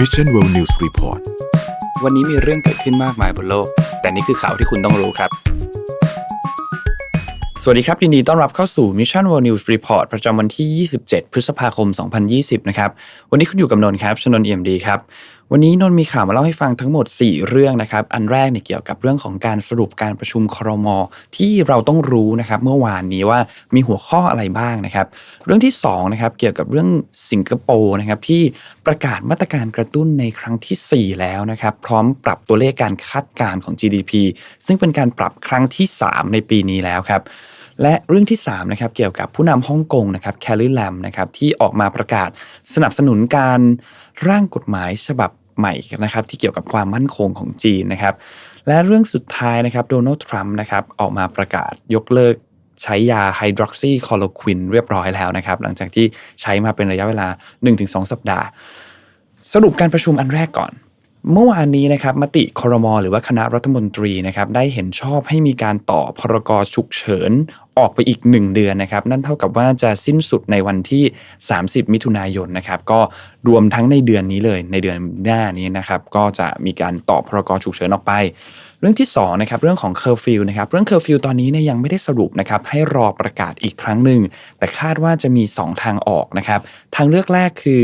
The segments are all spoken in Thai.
Mission World News Report วันนี้มีเรื่องเกิดขึ้นมากมายบนโลก แต่นี่คือข่าวที่คุณต้องรู้ครับ สวัสดีครับ ยินดีต้อนรับเข้าสู่ Mission World News Report ประจำวันที่ 27 พฤษภาคม 2020 นะครับ วันนี้คุณอยู่กับนนท์ครับ ชนนท์เอี่ยมดีครับ วันนี้นนท์มีข่าวมาเล่าให้ฟังทั้งหมด 4 เรื่องนะครับ อันแรกเนี่ยเกี่ยวกับเรื่องของการสรุปการประชุมครม ที่เราต้องรู้นะครับเมื่อวานนี้ว่ามีหัวข้ออะไรบ้างนะครับ เรื่องที่2นะครับเกี่ยวกับเรื่องสิงคโปร์นะครับที่ประกาศมาตรการกระตุ้นในครั้งทีสี่4 แล้วนะครับ พร้อมปรับตัวเลขการคาดการณ์ของ GDP ซึ่งเป็นการปรับครั้งที่ 3 ในปีนี้แล้วครับและเรื่องที่3นะครับเกี่ยวกับผู้นำฮ่องกงนะครับแคลรี่แลมนะครับที่ออกมาประกาศสนับสนุนการร่างกฎหมายฉบับ ใหม่นะครับที่เกี่ยวกับความมั่นคงของจีนนะครับ และเรื่องสุดท้ายนะครับโดนัลด์ทรัมป์นะครับออกมาประกาศยกเลิกใช้ยาไฮดรอกซีคลอโรควินเรียบร้อยแล้วนะครับ หลังจากที่ใช้มาเป็นระยะเวลา 1-2 สัปดาห์ สรุปการประชุมอันแรกก่อน เมื่อวานนี้นะครับมติครมหรือว่าคณะรัฐมนตรีนะครับได้เห็นชอบให้มีการต่อพรกฉุกเฉินออกไปอีก 1 เดือนนะครับ นั่นเท่ากับว่าจะสิ้นสุดในวันที่ 30 มิถุนายนนะครับ ก็รวมทั้งในเดือนนี้เลยในเดือนหน้านี้นะครับ ก็จะมีการต่อพรกฉุกเฉินออกไป เรื่องที่2นะครับเรื่องของเคอร์ฟิวนะครับเรื่องเคอร์ฟิวตอนนี้เนี่ยยังไม่ได้สรุปนะครับให้รอประกาศอีกครั้งหนึ่งแต่คาดว่าจะมี 2 ทางออกนะครับทางเลือกแรกคือ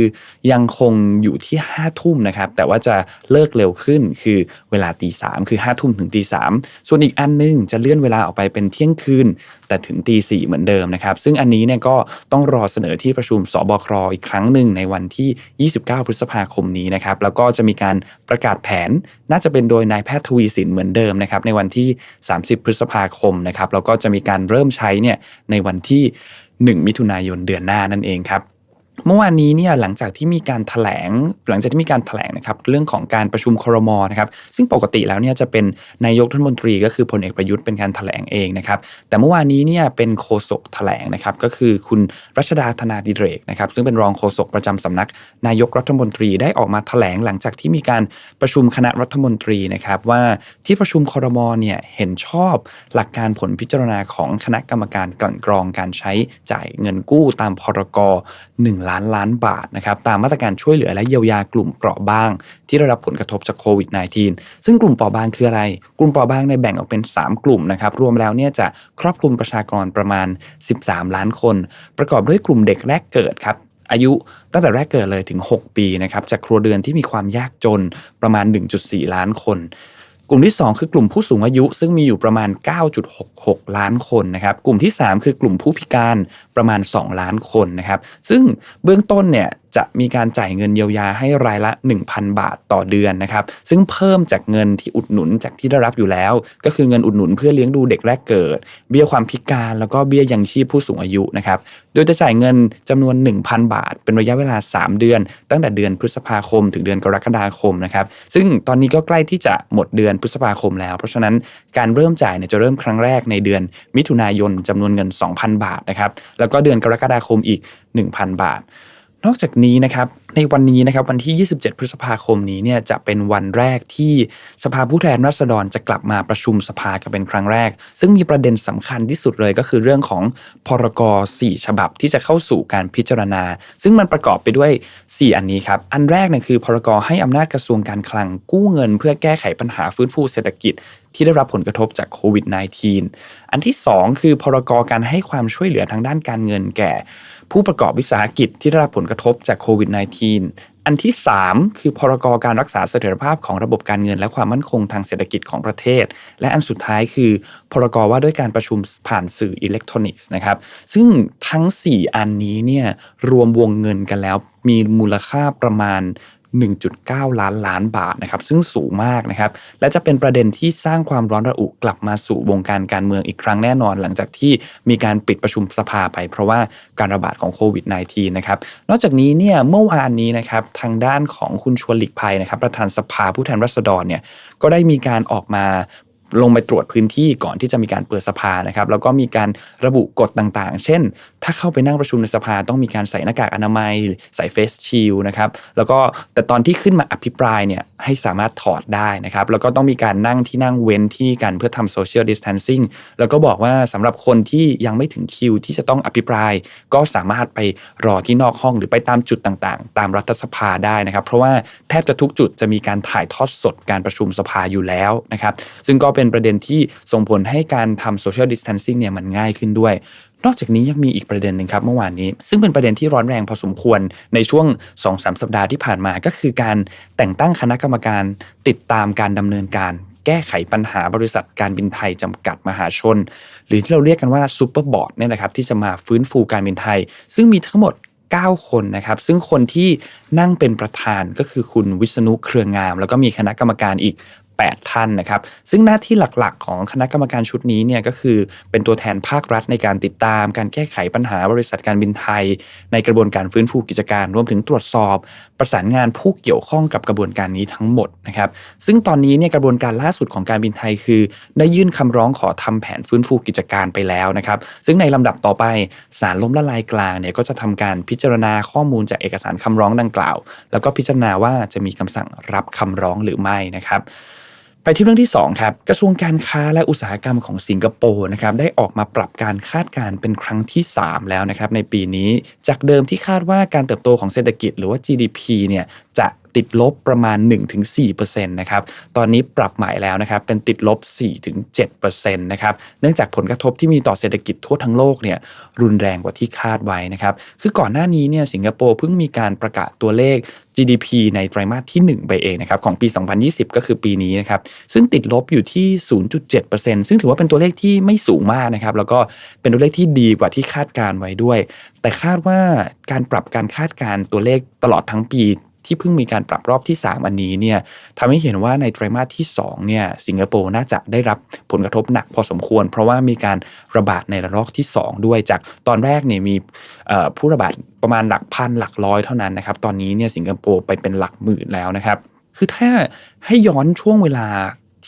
ยังคงอยู่ที่5ทุ่มนะครับแต่ว่าจะเลิกเร็วขึ้นคือเวลาตีสามคือ5ทุ่มถึงตีสามส่วนอีกอันหนึงจะเลื่อนเวลาออกไปเป็นเที่ยงคืน แต่ถึงตีสี่เหมือนเดิมนะครับซึ่งอันนี้เนี่ยก็ต้องรอเสนอที่ประชุมสบคอีกครั้งหนึ่งในวันที่ 29 พฤษภาคมนี้นะครับแล้วก็จะมีการประกาศแผนน่าจะเป็นโดยนายแพทย์ทวีสินเหมือนเดิมนะครับในวันที่ 30 พฤษภาคมนะครับแล้วก็จะมีการเริ่มใช้เนี่ยในวันที่ 1 มิถุนายนเดือนหน้านั่นเองครับ เมื่อวานนี้เนี่ยหลังจากที่มีการถแถลงหลังจากที่มีการถแถลงนะครับเรื่องของการประชุมครมนะครับซึ่งปกติแล้วเนี่ยจะเป็นนายกรัฐมนตรีก็คือพลเอกประยุทธ์เป็นการถแถลงเองนะครับแต่เมื่อวานนี้เนี่ยเป็นโฆษกถแถลงนะครับก็คือคุณรัชดาธนาดิเรกนะครับซึ่งเป็นรองโฆษกประจำสำนัก นายกรัฐมนตรีได้ออกมาถแถลงหลังจากที่มีการประชุมคณะรัฐมนตรีนะครับว่าที่ประชุมครมเนี่ยเห็นชอบหลักการผลพิจารณาของคณะกรรมการกลั่นกรองการใช้จ่ายเงินกู้ตามพรก 1ล้านล้านบาทนะครับตามมาตรการช่วยเหลือและเยียวยากลุ่มเปราะบาง ที่ได้รับผลกระทบจากโควิด -19 ซึ่งกลุ่มเปราะบางคืออะไร กลุ่มเปราะบางในแบ่งออกเป็น 3 กลุ่มนะครับรวมแล้วเนี่ยจะครอบคลุมประชากรประมาณ 13 ล้านคน ประกอบด้วยกลุ่มเด็กแรกเกิดครับอายุตั้งแต่แรกเกิดเลยถึง 6 ปีนะครับจากครัวเรือนที่มีความยากจนประมาณ 1.4 ล้านคน กลุ่มที่ 2 คือกลุ่มผู้สูงอายุ ซึ่งมีอยู่ประมาณ 9.66 ล้านคนนะครับกลุ่มที่ 3 คือกลุ่มผู้พิการประมาณ 2 ล้านคนนะครับซึ่งเบื้องต้นเนี่ย จะมีการจ่ายเงินเยียวยาให้รายละ 1,000 บาทต่อเดือนนะครับซึ่งเพิ่มจากเงินที่อุดหนุนจากที่ได้รับอยู่แล้ว ก็คือเงินอุดหนุนเพื่อเลี้ยงดูเด็กแรกเกิด เบี้ยความพิการแล้วก็เบี้ยยังชีพผู้สูงอายุนะครับโดยจะจ่ายเงินจำนวน 1,000 บาท เป็นระยะเวลา 3 เดือน ตั้งแต่เดือนพฤษภาคม ถึงเดือนกรกฎาคมนะครับซึ่งตอนนี้ก็ใกล้ที่จะหมดเดือนพฤษภาคมแล้ว เพราะฉะนั้นการเริ่มจ่ายเนี่ยจะเริ่มครั้งแรกในเดือนมิถุนายนจำนวนเงิน 2,000 บาทนะครับแล้วก็เดือนกรกฎาคมอีก 1,000 บาท นอกจากนี้นะครับในวันนี้นะครับวันที่ 27 พฤษภาคมนี้เนี่ยจะเป็นวันแรกที่สภาผู้แทนราษฎรจะกลับมาประชุมสภากันเป็นครั้งแรก ซึ่งมีประเด็นสำคัญที่สุดเลยก็คือเรื่องของพรก4ฉบับที่จะเข้าสู่การพิจารณา ซึ่งมันประกอบไปด้วย 4 อันนี้ครับ อันแรกเนี่ยคือพรกให้อำนาจกระทรวงการคลังกู้เงิน เพื่อแก้ไขปัญหาฟื้นฟูเศรษฐกิจ ที่ได้รับผลกระทบจากโควิด -19 อันที่ 2 คือพรกการให้ความช่วยเหลือทางด้านการเงินแก่ ผู้ประกอบวิสาหกิจที่ได้รับผลกระทบจากโควิด -19 อันที่ 3 คือพรกการรักษาเสถียรภาพของระบบการเงินและความมั่นคงทางเศรษฐกิจของประเทศ และอันสุดท้ายคือ พรกว่าด้วยการประชุมผ่านสื่ออิเล็กทรอนิกส์นะครับซึ่งทั้ง 4 อันนี้เนี่ยรวมวงเงินกันแล้วมีมูลค่าประมาณ 1.9 ล้านล้านบาทนะครับซึ่งสูงมากนะครับและจะเป็นประเด็นที่สร้างความร้อนระอุกลับมาสู่วงการการเมืองอีกครั้งแน่นอน หลังจากที่มีการปิดประชุมสภาไป เพราะว่าการระบาดของโควิด -19 นะครับนอกจากนี้เนี่ยเมื่อวานนี้นะครับทางด้านของคุณชวนหลีกภัยนะครับประธานสภาผู้แทนราษฎรเนี่ยก็ได้มีการออกมา ลงไปตรวจพื้นที่ก่อนที่จะมีการเปิดสภานะครับแล้วก็มีการระบุกฎต่างๆ เช่น ถ้าเข้าไปนั่งประชุมในสภาต้องมีการใส่หน้ากากอนามัย ใส่เฟสชิลนะครับแล้วก็แต่ตอนที่ขึ้นมาอภิปรายเนี่ย ให้สามารถถอดได้นะครับแล้วก็ต้องมีการนั่งที่นั่งเว้นที่กันเพื่อทำโซเชียลดิส a ทนซิ่งแล้วก็บอกว่าสำหรับคนที่ยังไม่ถึงคิวที่จะต้องอภิปราย ก็สามารถไปรอที่นอกห้องหรือไปตามจุดต่างๆ ตามรัฐสภาได้นะครับเพราะว่าแทบจะทุกจุดจะมีการถ่ายทอดสดการประชุมสภาอยู่แล้วนะครับซึ่งก็เป็นประเด็นที่ส่งผลให้การทำโซเชียลดิส a ทนซิ่งเนี่ยมันง่ายขึ้นด้วย นอกจากนี้ยังมีอีกประเด็นหนึ่งครับเมื่อวานนี้ ซึ่งเป็นประเด็นที่ร้อนแรงพอสมควรในช่วง2-3สัปดาห์ที่ผ่านมาก็คือการแต่งตั้งคณะกรรมการติดตามการดำเนินการแก้ไขปัญหาบริษัทการบินไทยจำกัดมหาชน หรือที่เราเรียกกันว่าซูเปอร์บอร์ดเนี่ยนะครับที่จะมาฟื้นฟูการบินไทย ซึ่งมีทั้งหมด 9 คนนะครับ ซึ่งคนที่นั่งเป็นประธานก็คือคุณวิษณุเครืองาม แล้วก็มีคณะกรรมการอีก 8 ท่านนะครับ ซึ่งหน้าที่หลักๆ ของคณะกรรมการชุดนี้เนี่ยก็คือเป็นตัวแทนภาครัฐในการติดตาม การแก้ไขปัญหาบริษัทการบินไทย ในกระบวนการฟื้นฟูกิจการ รวมถึงตรวจสอบ ประสานงานผู้เกี่ยวข้องกับกระบวนการนี้ทั้งหมดนะครับ ซึ่งตอนนี้เนี่ยกระบวนการล่าสุดของการบินไทยคือ ได้ยื่นคำร้องขอทำแผนฟื้นฟูกิจการไปแล้วนะครับ ซึ่งในลำดับต่อไปศาลล้มละลายกลางเนี่ยก็จะทำการพิจารณาข้อมูลจากเอกสารคำร้องดังกล่าว แล้วก็พิจารณาว่าจะมีคำสั่งรับคำร้องหรือไม่นะครับ ไปที่เรื่องที่2ครับกระทรวงการค้าและอุตสาหกรรมของสิงคโปร์นะครับได้ออกมาปรับการคาดการณ์เป็นครั้งที่ 3 แล้วนะครับในปีนี้ จากเดิมที่คาดว่าการเติบโตของเศรษฐกิจหรือว่า GDP เนี่ยจะ ติดลบประมาณ 1-4%นะครับตอนนี้ปรับใหม่แล้วนะครับเป็นติดลบ 4-7%นะครับเนื่องจากผลกระทบที่มีต่อเศรษฐกิจทั่วทั้งโลกเนี่ยรุนแรงกว่าที่คาดไว้นะครับคือก่อนหน้านี้เนี่ยสิงคโปร์เพิ่งมีการประกาศตัวเลข GDP ในไตรมาสที่ 1 ไปเองนะครับของปี 2020 ก็คือปีนี้นะครับซึ่งติดลบอยู่ที่ 0.7%ซึ่งถือว่าเป็นตัวเลขที่ไม่สูงมากนะครับแล้วก็เป็นตัวเลขที่ดีกว่าที่คาดการไว้ด้วย แต่คาดว่าการปรับการคาดการตัวเลขตลอดทั้งปี ที่เพิ่งมีการปรับรอบที่ 3 อันนี้เนี่ยทำให้เห็นว่าในไตรมาสที่2เนี่ยสิงคโปร์น่าจะได้รับผลกระทบหนักพอสมควร เพราะว่ามีการระบาดในระลอกที่ 2 ด้วยจากตอนแรกเนี่ยมีผู้ระบาดประมาณหลักพันหลักร้อยเท่านั้นนะครับตอนนี้เนี่ยสิงคโปร์ไปเป็นหลักหมื่นแล้วนะครับคือถ้าให้ย้อนช่วงเวลา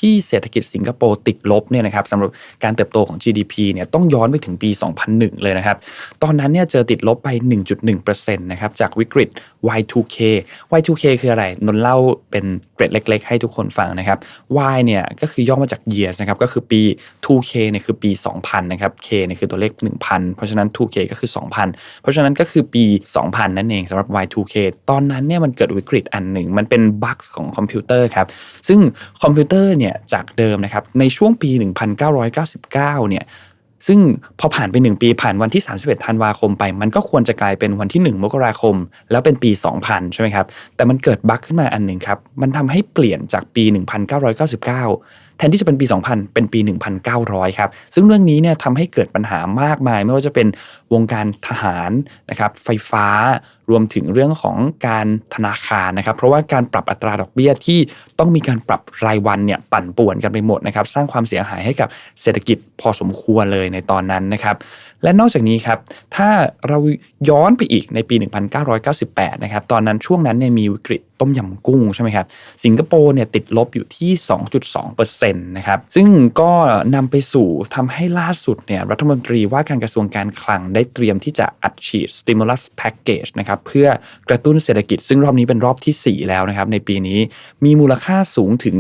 ที่เศรษฐกิจสิงคโปร์ติดลบเนี่ยนะครับสำหรับการเติบโตของ GDP เนี่ยต้องย้อนไปถึงปี 2001 เลยนะครับ ตอนนั้นเนี่ยเจอติดลบไป 1.1%นะครับจากวิกฤต Y2K Y2K คืออะไร นนเล่าเป็นเกร็ดเล็ก ๆ ให้ทุกคนฟังนะครับ Y เนี่ยก็คือย่อมาจาก years นะครับก็คือปี 2K เนี่ยคือปี 2000 นะครับ K เนี่ยคือตัวเลข 1000 เพราะฉะนั้น 2K ก็คือ 2000 เพราะฉะนั้นก็คือปี 2000 นั่นเองสำหรับ Y2K ตอนนั้นเนี่ยมันเกิดวิกฤตอันหนึ่งมันเป็นบั๊กของคอมพิวเตอร์ครับซึ่งคอมพิวเตอร์เนี่ยจากเดิมนะครับในช่วงปี 1999 เนี่ยซึ่งพอผ่านไป 1 ปีผ่านวันที่ 31 ธันวาคมไป มันก็ควรจะกลายเป็นวันที่ 1 มกราคม แล้วเป็นปี 2000 ใช่ไหมครับ แต่มันเกิดบั๊กขึ้นมาอันหนึ่งครับ มันทำให้เปลี่ยนจากปี 1999 แทนที่จะเป็นปี 2000 เป็นปี 1900 ครับ ซึ่งเรื่องนี้เนี่ยทำให้เกิดปัญหามากมาย ไม่ว่าจะเป็นวงการทหารนะครับไฟฟ้า รวมถึงเรื่องของการธนาคารนะครับ เพราะว่าการปรับอัตราดอกเบี้ยที่ต้องมีการปรับรายวันเนี่ยปั่นป่วนกันไปหมดนะครับ สร้างความเสียหายให้กับเศรษฐกิจพอสมควรเลยในตอนนั้นนะครับ และนอกจากนี้ครับถ้าเราย้อนไปอีกในปี 1998 นะครับตอนนั้นช่วงนั้นเนี่ยมีวิกฤตต้มยำกุ้งใช่ไหมครับสิงคโปร์เนี่ยติดลบอยู่ที่ 2.2%นะครับซึ่งก็นำไปสู่ทำให้ล่าสุดเนี่ยรัฐมนตรีว่าการกระทรวงการคลังได้เตรียมที่จะอัดฉีด stimulus package นะครับเพื่อกระตุ้นเศรษฐกิจ ซึ่งรอบนี้เป็นรอบที่ 4 แล้วนะครับในปีนี้มีมูลค่าสูงถึง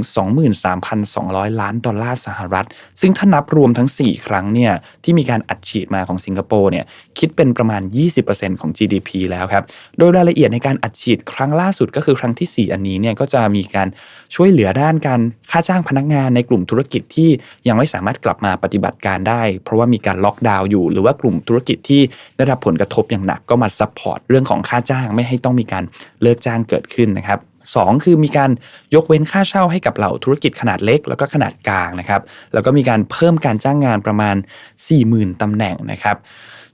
23,200 ล้านดอลลาร์สหรัฐ ซึ่งถ้านับรวมทั้ง 4 ครั้งเนี่ยที่มีการอัดฉีดมาของสิงคโปร์เนี่ยคิดเป็นประมาณ 20%ของ GDP แล้วครับโดยรายละเอียดในการอัดฉีดครั้งล่าสุดก็คือครั้งที่ 4 อันนี้เนี่ยก็จะมีการช่วยเหลือด้านการค่าจ้างพนักงานในกลุ่มธุรกิจที่ยังไม่สามารถกลับมาปฏิบัติการได้ เพราะว่ามีการล็อกดาวน์อยู่ หรือว่ากลุ่มธุรกิจที่ได้รับผลกระทบอย่างหนักก็มาซัพพอร์ตเรื่องของค่าจ้างไม่ให้ต้องมีการเลิกจ้างเกิดขึ้นนะครับสองคือมีการยกเว้นค่าเช่าให้กับเหล่าธุรกิจขนาดเล็ก แล้วก็ขนาดกลางนะครับ แล้วก็มีการเพิ่มการจ้างงานประมาณ 40,000ตำแหน่งนะครับ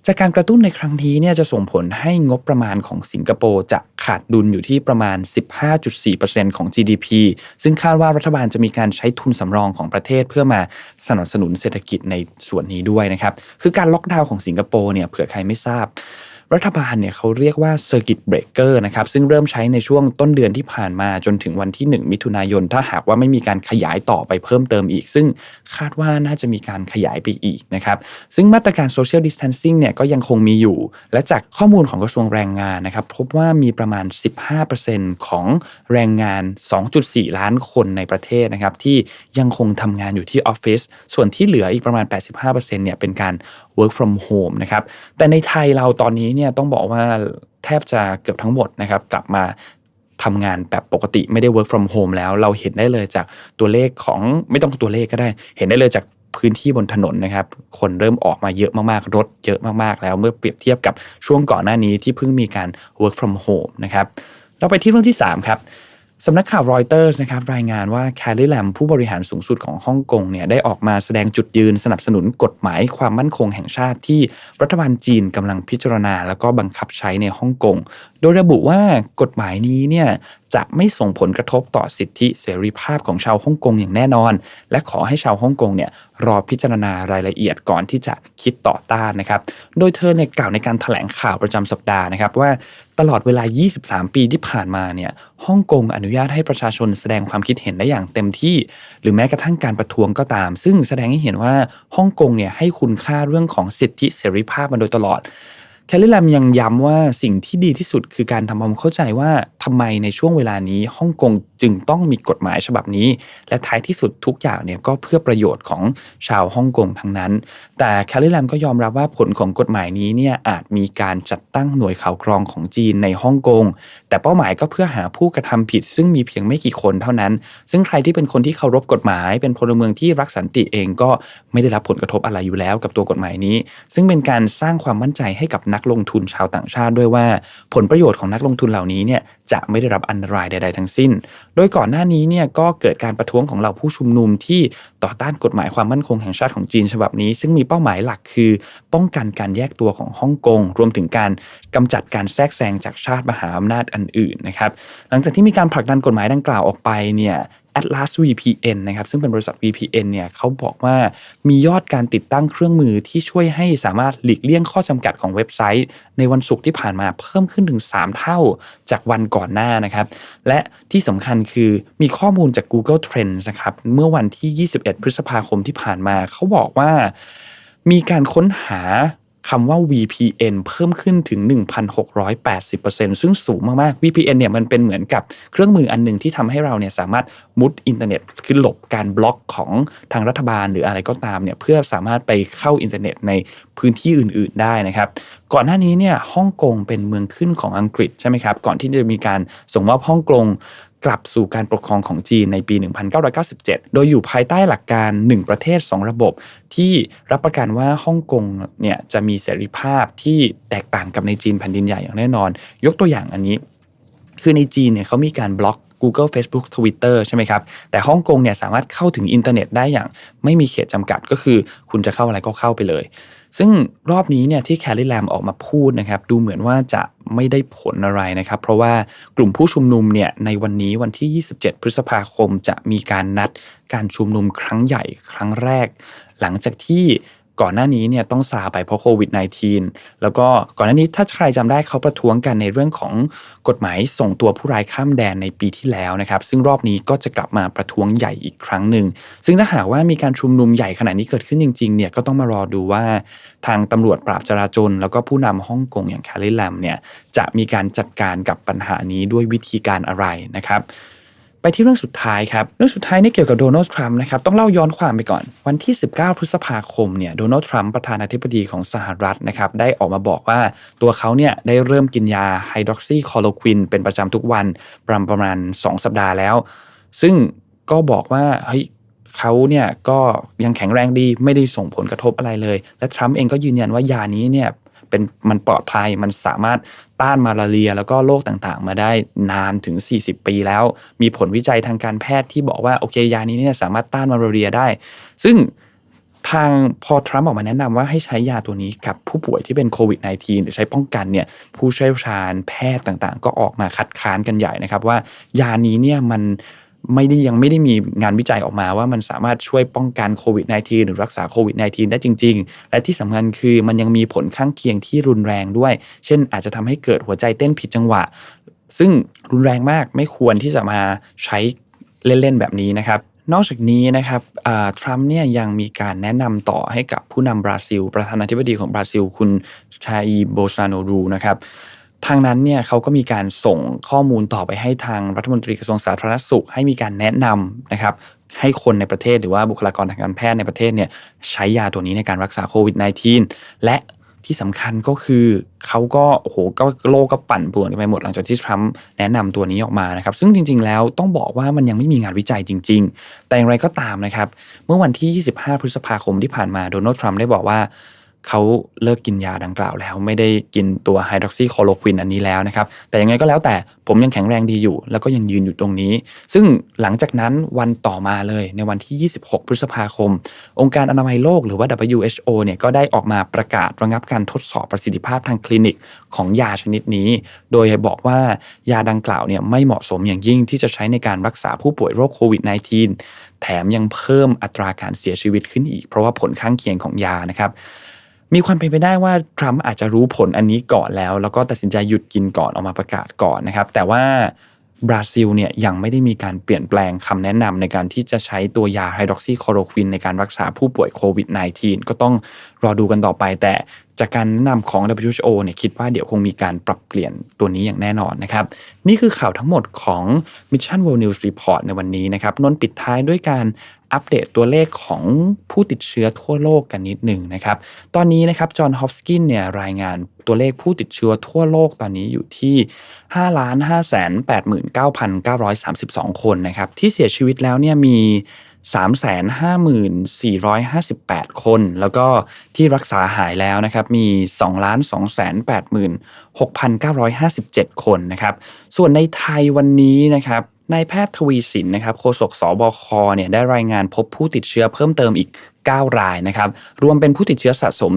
จากการกระตุ้นในครั้งนี้เนี่ยจะส่งผลให้งบประมาณของสิงคโปร์จะขาดดุลอยู่ที่ประมาณ 15.4%ของ GDP ซึ่งคาดว่ารัฐบาลจะมีการใช้ทุนสำรองของประเทศเพื่อมาสนับสนุนเศรษฐกิจในส่วนนี้ด้วยนะครับ คือการล็อกดาวน์ของสิงคโปร์เนี่ยเผื่อใครไม่ทราบ รัฐบาลเนี่ยเขาเรียกว่า Circuit Breaker นะครับซึ่งเริ่มใช้ในช่วงต้นเดือนที่ผ่านมาจนถึงวันที่ 1 มิถุนายน ถ้าหากว่าไม่มีการขยายต่อไปเพิ่มเติมอีก ซึ่งคาดว่าน่าจะมีการขยายไปอีกนะครับซึ่งมาตรการ Social Distancing เนี่ยก็ยังคงมีอยู่ และจากข้อมูลของกระทรวงแรงงานนะครับพบว่ามีประมาณ 15%ของแรงงาน 2.4 ล้านคนในประเทศนะครับที่ยังคงทำงานอยู่ที่ออฟฟิศส่วนที่เหลืออีกประมาณ 85%เนี่ยเป็นการ work from home นะครับแต่ในไทยเราตอนนี้เนี่ยต้องบอกว่าแทบจะเกือบทั้งหมดนะครับกลับมาทำงานแบบปกติไม่ได้ work from home แล้วเราเห็นได้เลยจากตัวเลขของไม่ต้องตัวเลขก็ได้ เห็นได้เลยจากพื้นที่บนถนนนะครับ คนเริ่มออกมาเยอะมากๆ รถเยอะมากๆ แล้วเมื่อเปรียบเทียบกับช่วงก่อนหน้านี้ที่เพิ่งมีการ work from home นะครับเราไปที่เรื่องที่ 3 ครับ สำนักข่าวรอยเตอร์สนะครับรายงานว่าแคลรีแลมผู้บริหารสูงสุดของฮ่องกงเนี่ยได้ออกมาแสดงจุดยืนสนับสนุนกฎหมายความมั่นคงแห่งชาติที่รัฐบาลจีนกำลังพิจารณา แล้วก็บังคับใช้ในฮ่องกง โดยระบุว่ากฎหมายนี้เนี่ยจะไม่ส่งผลกระทบต่อสิทธิเสรีภาพของชาวฮ่องกงอย่างแน่นอน และขอให้ชาวฮ่องกงเนี่ยรอพิจารณารายละเอียดก่อนที่จะคิดต่อต้านนะครับ โดยเธอเนี่ยกล่าวในการถแถลงข่าวประจำสัปดาห์นะครับว่าตลอดเวลา 23 ปีที่ผ่านมาเนี่ยฮ่องกงอนุญาตให้ประชาชนแสดงความคิดเห็นได้อย่างเต็มที่ หรือแม้กระทั่งการประท้วงก็ตาม ซึ่งแสดงให้เห็นว่าฮ่องกงเนี่ยให้คุณค่าเรื่องของสิทธิเสรีภาพมาโดยตลอด แคลรี่แลมยังย้ำว่าสิ่งที่ดีที่สุดคือการทำความเข้าใจว่าทำไมในช่วงเวลานี้ฮ่องกงจึงต้องมีกฎหมายฉบับนี้ และท้ายที่สุดทุกอย่างเนี่ยก็เพื่อประโยชน์ของชาวฮ่องกงทั้งนั้น แต่แคลรี่แลมก็ยอมรับว่าผลของกฎหมายนี้เนี่ยอาจมีการจัดตั้งหน่วยข่าวกรองของจีนในฮ่องกงแต่เป้าหมายก็เพื่อหาผู้กระทำผิด ซึ่งมีเพียงไม่กี่คนเท่านั้น ซึ่งใครที่เป็นคนที่เคารพกฎหมาย เป็นพลเมืองที่รักสันติเองก็ไม่ได้รับผลกระทบอะไรอยู่แล้วกับตัวกฎหมายนี้ ซึ่งเป็นการสร้างความมั่นใจให้กับนักลงทุนชาวต่างชาติด้วยว่า ผลประโยชน์ของนักลงทุนเหล่านี้เนี่ยจะไม่ได้รับอันตรายใด ๆ ทั้งสิ้น โดยก่อนหน้านี้เนี่ยก็เกิดการประท้วงของเหล่าผู้ชุมนุมที่ต่อต้านกฎหมายความมั่นคงแห่งชาติของจีนฉบับนี้ ซึ่งมีเป้าหมายหลักคือ ป้องกันการแยกตัวของฮ่องกงรวมถึงการกำจัดการแทรกแซงจากชาติมหาอำนาจอันอื่นนะครับหลังจากที่มีการผลักดันกฎหมายดังกล่าวออกไปเนี่ย Atlas VPN นะครับซึ่งเป็นบริษัท VPN เนี่ยเขาบอกว่ามียอดการติดตั้งเครื่องมือที่ช่วยให้สามารถหลีกเลี่ยงข้อจำกัดของเว็บไซต์ ในวันศุกร์ที่ผ่านมาเพิ่มขึ้นถึง 3 เท่าจากวันก่อนหน้านะครับ และที่สำคัญคือมีข้อมูลจาก Google Trends นะครับเมื่อวันที่ 21 พฤษภาคมที่ผ่านมาเขาบอกว่ามีการค้นหา คำว่า VPN เพิ่มขึ้นถึง 1,680%ซึ่งสูงมากๆ VPN เนี่ยมันเป็นเหมือนกับเครื่องมืออันหนึ่งที่ทำให้เราเนี่ยสามารถมุดอินเทอร์เน็ตคือหลบการบล็อกของทางรัฐบาลหรืออะไรก็ตามเนี่ยเพื่อสามารถไปเข้าอินเทอร์เน็ตในพื้นที่อื่น ๆ ได้นะครับ ก่อนหน้านี้เนี่ยฮ่องกงเป็นเมืองขึ้นของอังกฤษใช่ไหมครับ ก่อนที่จะมีการส่งมอบฮ่องกง กลับสู่การปกครองของจีนในปี 1997 โดยอยู่ภายใต้หลักการ 1 ประเทศ 2 ระบบ ที่รับประกันว่าฮ่องกงเนี่ยจะมีเสรีภาพที่แตกต่างกับในจีนแผ่นดินใหญ่อย่างแน่นอน ยกตัวอย่างอันนี้ คือในจีนเนี่ยเขามีการบล็อก Google Facebook Twitter ใช่ไหมครับ แต่ฮ่องกงเนี่ยสามารถเข้าถึงอินเทอร์เน็ตได้อย่างไม่มีเขตจำกัดก็คือ คุณจะเข้าอะไรก็เข้าไปเลย ซึ่งรอบนี้เนี่ยที่แคลรีแลมออกมาพูดนะครับ ดูเหมือนว่าจะไม่ได้ผลอะไรนะครับ เพราะว่ากลุ่มผู้ชุมนุมเนี่ยในวันนี้วันที่ 27 พฤษภาคมจะมีการนัดการชุมนุมครั้งใหญ่ครั้งแรก หลังจากที่ ก่อนหน้านี้เนี่ยต้องซาไปเพราะโควิด -19 แล้วก็ก่อนหน้านี้ถ้าใครจำได้เขาประท้วงกันในเรื่องของกฎหมายส่งตัวผู้ร้ายข้ามแดนในปีที่แล้วนะครับ ซึ่งรอบนี้ก็จะกลับมาประท้วงใหญ่อีกครั้งหนึ่ง ซึ่งถ้าหากว่ามีการชุมนุมใหญ่ขนาดนี้เกิดขึ้นจริงๆเนี่ยก็ต้องมารอดูว่าทางตำรวจปราบจราจรแล้วก็ผู้นำฮ่องกงอย่างแคลรีแลมเนี่ยจะมีการจัดการกับปัญหานี้ด้วยวิธีการอะไรนะครับ ไปที่เรื่องสุดท้ายครับ เรื่องสุดท้ายนี่เกี่ยวกับโดนัลด์ทรัมป์นะครับต้องเล่าย้อนความไปก่อน วันที่ 19 พฤษภาคมเนี่ยโดนัลด์ทรัมป์ประธานาธิบดีของสหรัฐนะครับได้ออกมาบอกว่าตัวเขาเนี่ยได้เริ่มกินยาไฮดรอกซีคอโลควินเป็นประจำทุกวันประมาณประมาณ 2 สัปดาห์แล้ว ซึ่งก็บอกว่าเฮ้ยเขาเนี่ยก็ยังแข็งแรงดีไม่ได้ส่งผลกระทบอะไรเลย และทรัมป์เองก็ยืนยันว่ายานี้เนี่ย เป็นมันปลอดภัยมันสามารถต้านมาลาเรีย แล้วก็โรคต่างๆ มาได้นานถึง 40 ปีแล้ว มีผลวิจัยทางการแพทย์ที่บอกว่าโอเคยานี้เนี่ยสามารถต้านมาลาเรียได้ ซึ่งทางพอทรัมป์ออกมาแนะนำว่าให้ใช้ยาตัวนี้กับผู้ป่วยที่เป็นโควิด -19 หรือใช้ป้องกันเนี่ยผู้เชี่ยวชาญแพทย์ต่างๆ ก็ออกมาคัดค้านกันใหญ่นะครับว่ายานี้เนี่ยมัน ไม่ได้ยังไม่ได้มีงานวิจัยออกมาว่ามันสามารถช่วยป้องกันโควิด -19 หรือรักษาโควิด -19 ได้จริง ๆ และที่สำคัญคือมันยังมีผลข้างเคียงที่รุนแรงด้วย เช่นอาจจะทำให้เกิดหัวใจเต้นผิดจังหวะ ซึ่งรุนแรงมากไม่ควรที่จะมาใช้เล่น ๆ แบบนี้นะครับนอกจากนี้นะครับทรัมป์เนี่ยยังมีการแนะนำต่อให้กับผู้นำบราซิล ประธานาธิบดีของบราซิล คุณชาอีโบซาโนรูนะครับ ทางนั้นเนี่ยเขาก็มีการส่งข้อมูลต่อไปให้ทางรัฐมนตรีกระทรวงสาธารณสุข ให้มีการแนะนำนะครับให้คนในประเทศหรือว่าบุคลากรทางการแพทย์ในประเทศเนี่ยใช้ยาตัวนี้ในการรักษาโควิด -19 และที่สำคัญก็คือเขาก็โอ้โหก็โลกก็ปั่นป่วนไปหมดหลังจากที่ทรัมป์แนะนำตัวนี้ออกมานะครับ ซึ่งจริง ๆ แล้วต้องบอกว่ามันยังไม่มีงานวิจัยจริง ๆ แต่อย่างไรก็ตามนะครับ เมื่อวันที่ 25 พฤษภาคมที่ผ่านมาโดนัลด์ทรัมป์ได้บอกว่า เขาเลิกกินยาดังกล่าวแล้ว ไม่ได้กินตัวไฮดรอกซีคอโรควินอันนี้แล้วนะครับ แต่ยังไงก็แล้วแต่ผมยังแข็งแรงดีอยู่ แล้วก็ยังยืนอยู่ตรงนี้ ซึ่งหลังจากนั้นวันต่อมาเลยในวันที่ 26 พฤษภาคม องค์การอนามัยโลกหรือว่า WHO เนี่ยก็ได้ออกมาประกาศระงับการทดสอบประสิทธิภาพทางคลินิกของยาชนิดนี้ โดยบอกว่ายาดังกล่าวเนี่ยไม่เหมาะสมอย่างยิ่งที่จะใช้ในการรักษาผู้ป่วยโรคโควิด -19 แถมยังเพิ่มอัตราการเสียชีวิตขึ้นอีก เพราะว่าผลข้างเคียงของยานะครับ มีความเป็นไปได้ว่าทรัมป์อาจจะรู้ผลอันนี้ก่อนแล้ว แล้วก็ตัดสินใจหยุดกินก่อนออกมาประกาศก่อนนะครับ แต่ว่าบราซิลเนี่ยยังไม่ได้มีการเปลี่ยนแปลงคำแนะนำในการที่จะใช้ตัวยาไฮดรอกซีคอโรควินในการรักษาผู้ป่วยโควิด -19 ก็ต้องรอดูกันต่อไป แต่จากการแนะนำของ WHO เนี่ยคิดว่าเดี๋ยวคงมีการปรับเปลี่ยนตัวนี้อย่างแน่นอนนะครับ นี่คือข่าวทั้งหมดของ Mission World News Report ในวันนี้นะครับนนปิดท้ายด้วยการ อัปเดตตัวเลขของผู้ติดเชื้อทั่วโลกกันนิดหนึ่งนะครับ ตอนนี้นะครับจอห์นฮอปกินเนี่ยรายงานตัวเลขผู้ติดเชื้อทั่วโลกตอนนี้อยู่ที่ 5 5 8 9 9 3 2 คนนะครับ ที่เสียชีวิตแล้วเนี่ยมี354,458 คน แล้วก็ที่รักษาหายแล้วนะครับ มี 2,286,957 คนนะครับ ส่วนในไทยวันนี้นะครับ นายแพทย์ทวีสินนะครับโฆษกสบคเนี่ยได้รายงานพบผู้ติดเชื้อเพิ่มเติมอีก 9 รายนะครับรวมเป็นผู้ติดเชื้อสะสม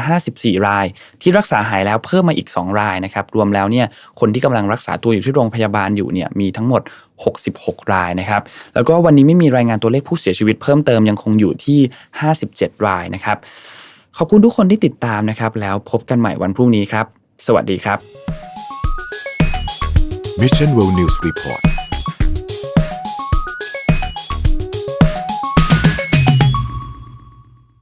3,054 ราย ที่รักษาหายแล้วเพิ่มมาอีก 2 รายนะครับรวมแล้วเนี่ยคนที่กำลังรักษาตัวอยู่ที่โรงพยาบาลอยู่เนี่ยมีทั้งหมด 66 รายนะครับแล้วก็วันนี้ไม่มีรายงานตัวเลขผู้เสียชีวิตเพิ่มเติมยังคงอยู่ที่ 57 รายนะครับขอบคุณทุกคนที่ติดตามนะครับแล้วพบกันใหม่วันพรุ่งนี้ครับ สวัสดีครับ Mission World News Report